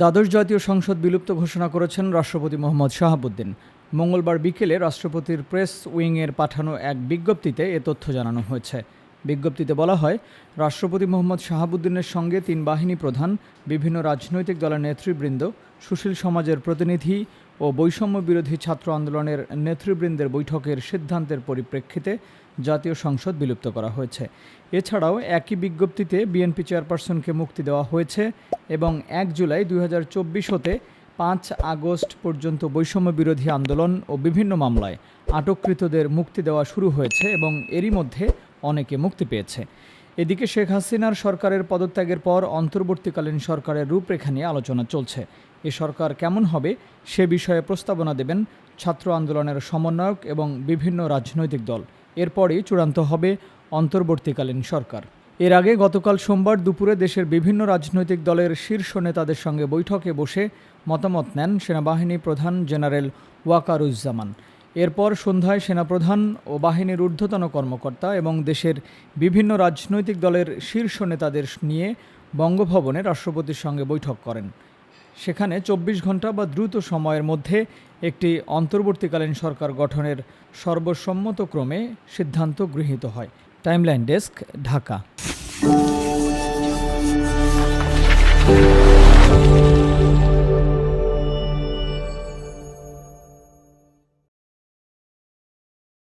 দ্বাদশ জাতীয় সংসদ বিলুপ্ত ঘোষণা করেছেন রাষ্ট্রপতি মোহাম্মদ শাহাবুদ্দিন। মঙ্গলবার বিকেলে রাষ্ট্রপতির প্রেস উইংয়ের পাঠানো এক বিজ্ঞপ্তিতে এ তথ্য জানানো হয়েছে। বিজ্ঞপ্তিতে বলা হয়, রাষ্ট্রপতি মোহাম্মদ শাহাবুদ্দিনের সঙ্গে তিন বাহিনী প্রধান, বিভিন্ন রাজনৈতিক দলের নেতৃবৃন্দ, সুশীল সমাজের প্রতিনিধি ও বৈষম্য বিরোধী ছাত্র আন্দোলনের নেতৃবৃন্দের বৈঠকের সিদ্ধান্তের পরিপ্রেক্ষিতে জাতীয় সংসদ বিলুপ্ত করা হয়েছে। এছাড়াও একই বিজ্ঞপ্তিতে বিএনপি চেয়ারপারসনকে মুক্তি দেওয়া হয়েছে এবং এক জুলাই দুই হাজার চব্বিশ হতে পাঁচ আগস্ট পর্যন্ত বৈষম্য বিরোধী আন্দোলন ও বিভিন্ন মামলায় আটককৃতদের মুক্তি দেওয়া শুরু হয়েছে এবং এরই মধ্যে অনেকে মুক্তি পেয়েছে। এদিকে শেখ হাসিনার সরকারের পদত্যাগের পর অন্তর্বর্তীকালীন সরকারের রূপরেখা নিয়ে আলোচনা চলছে। এ সরকার কেমন হবে সে বিষয়ে প্রস্তাবনা দেবেন ছাত্র আন্দোলনের সমন্বয়ক এবং বিভিন্ন রাজনৈতিক দল। এরপরই চূড়ান্ত হবে অন্তর্বর্তীকালীন সরকার। এর আগে গতকাল সোমবার দুপুরে দেশের বিভিন্ন রাজনৈতিক দলের শীর্ষ নেতাদের সঙ্গে বৈঠকে বসে মতামত নেন সেনাবাহিনী প্রধান জেনারেল ওয়াকারুজ্জামান। এরপর সন্ধ্যায় সেনাপ্রধান ও বাহিনীর ঊর্ধ্বতন কর্মকর্তা এবং দেশের বিভিন্ন রাজনৈতিক দলের শীর্ষ নেতাদের নিয়ে বঙ্গভবনে রাষ্ট্রপতির সঙ্গে বৈঠক করেন। সেখানে চব্বিশ ঘণ্টা বা দ্রুত সময়ের মধ্যে একটি অন্তর্বর্তীকালীন সরকার গঠনের সর্বসম্মতক্রমে সিদ্ধান্ত গৃহীত হয়। Timeline desk, Dhaka.